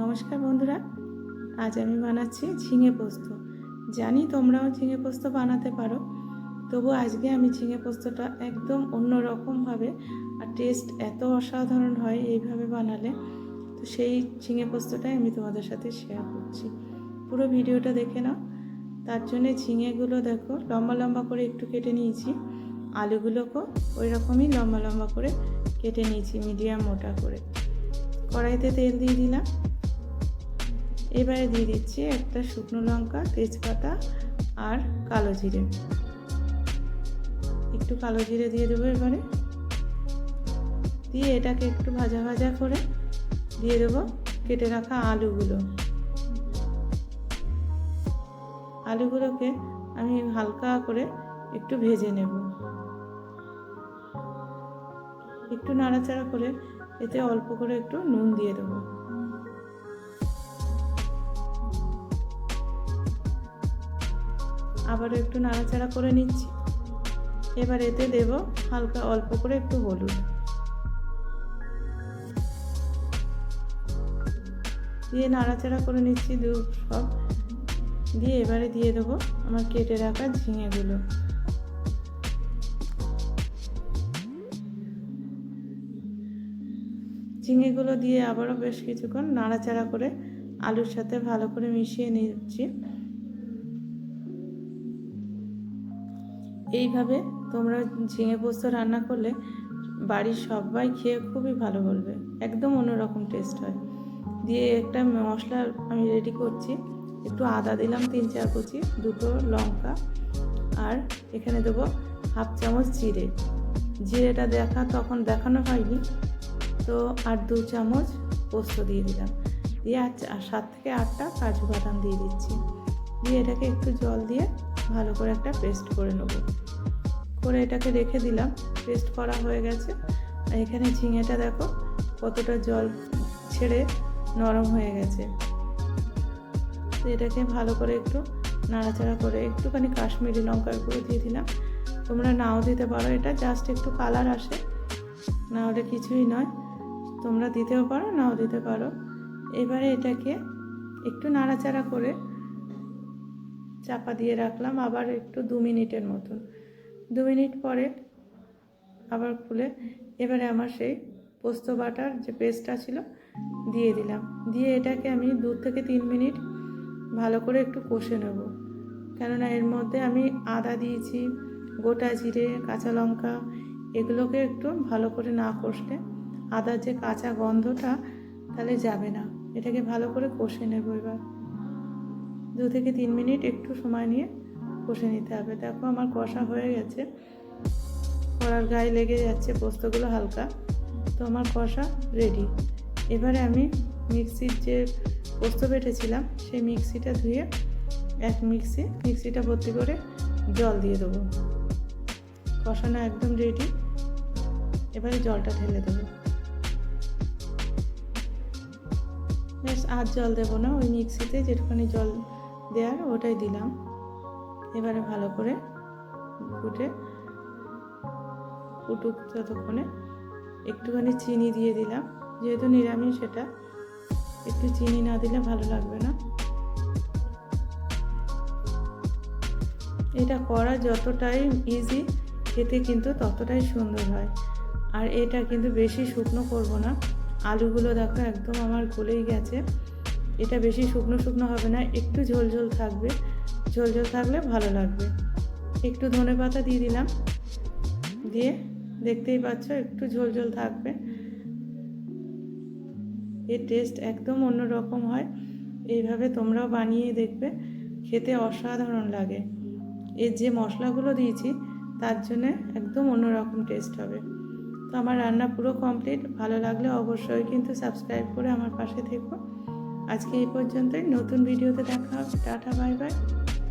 নমস্কার বন্ধুরা, আজ আমি বানাচ্ছি ঝিঙে পোস্ত। জানি তোমরাও ঝিঙে পোস্ত বানাতে পারো, তবু আজকে আমি ঝিঙে পোস্তটা একদম অন্য রকমভাবে আর টেস্ট এত অসাধারণ হয় এইভাবে বানালে। তো সেই ঝিঙে পোস্তটাই আমি তোমাদের সাথে শেয়ার করছি। পুরো ভিডিওটা দেখে নাও। তার জন্যে ঝিঙেগুলো দেখো, লম্বা লম্বা করে একটু কেটে নিয়েছি। আলুগুলোকেও ওই রকমই লম্বা লম্বা করে কেটে নিয়েছি, মিডিয়াম মোটা করে। কড়াইতে তেল দিয়ে দিলাম। এবারে দিয়ে দিচ্ছি একটা শুকনো লঙ্কা, তেজপাতা আর কালো জিরে। একটু কালো জিরে দিয়ে দেবো এবারে। দিয়ে এটাকে একটু ভাজা ভাজা করে দিয়ে দেবো কেটে রাখা আলুগুলো। আলুগুলোকে আমি হালকা করে একটু ভেজে নেব। একটু নাড়াচাড়া করে এতে অল্প করে একটু নুন দিয়ে দেবো। আবারও একটু নাড়াচাড়া করে নিচ্ছি। এবার এতে দেব হালকা অল্প করে একটু হলুদ। দিয়ে নাড়াচাড়া করে নিচ্ছি দু সব। দিয়ে এবারে দিয়ে দেবো আমার কেটে রাখা ঝিঙেগুলো। ঝিঙেগুলো দিয়ে আবারও বেশ কিছুক্ষণ নাড়াচাড়া করে আলুর সাথে ভালো করে মিশিয়ে নিচ্ছি। এইভাবে তোমরা ঝিঙে পোস্ত রান্না করলে বাড়ির সবাই খেয়ে খুবই ভালো বলবে। একদম অন্যরকম টেস্ট হয়। দিয়ে একটা মশলা আমি রেডি করছি। একটু আদা দিলাম, তিন চার কুচি, দুটো লঙ্কা আর এখানে দেবো হাফ চামচ জিরে। জিরেটা দেখা তখন দেখানো হয়নি, তো আর দু চামচ পোস্ত দিয়ে দিলাম। দিয়ে আর সাত থেকে আটটা কাজু বাদাম দিয়ে দিচ্ছি। দিয়ে এটাকে একটু জল দিয়ে ভালো করে একটা পেস্ট করে নেব। করে এটাকে রেখে দিলাম। পেস্ট করা হয়ে গেছে। আর এখানে ঝিঙেটা দেখো, কতটা জল ছেড়ে নরম হয়ে গেছে। তো এটাকে ভালো করে একটু নাড়াচাড়া করে একটুখানি কাশ্মীরি লঙ্কার গুঁড়ো দিয়ে দিলাম। তোমরা নাও দিতে পারো, এটা জাস্ট একটু কালার আসে। না হলে কিছুই নয়। তোমরা দিতেও পারো, নাও দিতে পারো। এবারে এটাকে একটু নাড়াচাড়া করে চাপা দিয়ে রাখলাম, আবার একটু দু মিনিটের মতন। দু মিনিট পরে আবার খুলে এবারে আমার সেই পোস্ত বাটার যে পেস্টটা ছিল দিয়ে দিলাম। দিয়ে এটাকে আমি দু থেকে তিন মিনিট ভালো করে একটু কষে নেব। কেননা এর মধ্যে আমি আদা দিয়েছি, গোটা জিরে, কাঁচা লঙ্কা, এগুলোকে একটু ভালো করে না কষলে আদার যে কাঁচা গন্ধটা তাহলে যাবে না। এটাকে ভালো করে কষে নেব এবার। দু থেকে তিন মিনিট একটু সময় নিয়ে কষে নিতে হবে। দেখো আমার কষা হয়ে গেছে। কড়ার গায়ে লেগে যাচ্ছে পোস্তগুলো হালকা। তো আমার কষা রেডি এবারে আমি মিক্সির যে পোস্ত বেটেছিলাম, সেই মিক্সিটা ধুয়ে এক মিক্সি, মিক্সিটা ভর্তি করে জল দিয়ে দেবো। কষানো একদম রেডি এবারে জলটা ঢেলে দেবো। বেশ আর জল দেবো না, ওই মিক্সিতে যেটুখানি জল দেওয়ার ওটাই দিলাম। এবারে ভালো করে ফুটে ফুটুক যতক্ষণে একটুখানি চিনি দিয়ে দিলাম। যেহেতু নিরামিষ সেটা একটু চিনি না দিলে ভালো লাগবে না। এটা করা যতটাই ইজি খেতে কিন্তু ততটাই সুন্দর হয়। আর এটা কিন্তু বেশি শুকনো করব না। আলুগুলো দেখো একদম আমার গলেই গেছে। এটা বেশি শুকনো শুকনো হবে না, একটু ঝোল ঝোল থাকবে। ঝোল ঝোল থাকলে ভালো লাগবে। একটু ধনে পাতা দিয়ে দিলাম। দিয়ে দেখতেই পাচ্ছ একটু ঝোল ঝোল থাকবে। এর টেস্ট একদম অন্যরকম হয়। এইভাবে তোমরাও বানিয়ে দেখবে। খেতে অসাধারণ লাগে। এর যে মশলাগুলো দিয়েছি, তার জন্যে একদম অন্যরকম টেস্ট হবে। তো আমার রান্না পুরো কমপ্লিট ভালো লাগলে অবশ্যই কিন্তু সাবস্ক্রাইব করে আমার পাশে থেকো। আজকে এই পর্যন্তই। নতুন ভিডিওতে দেখা হবে। Tata bye bye.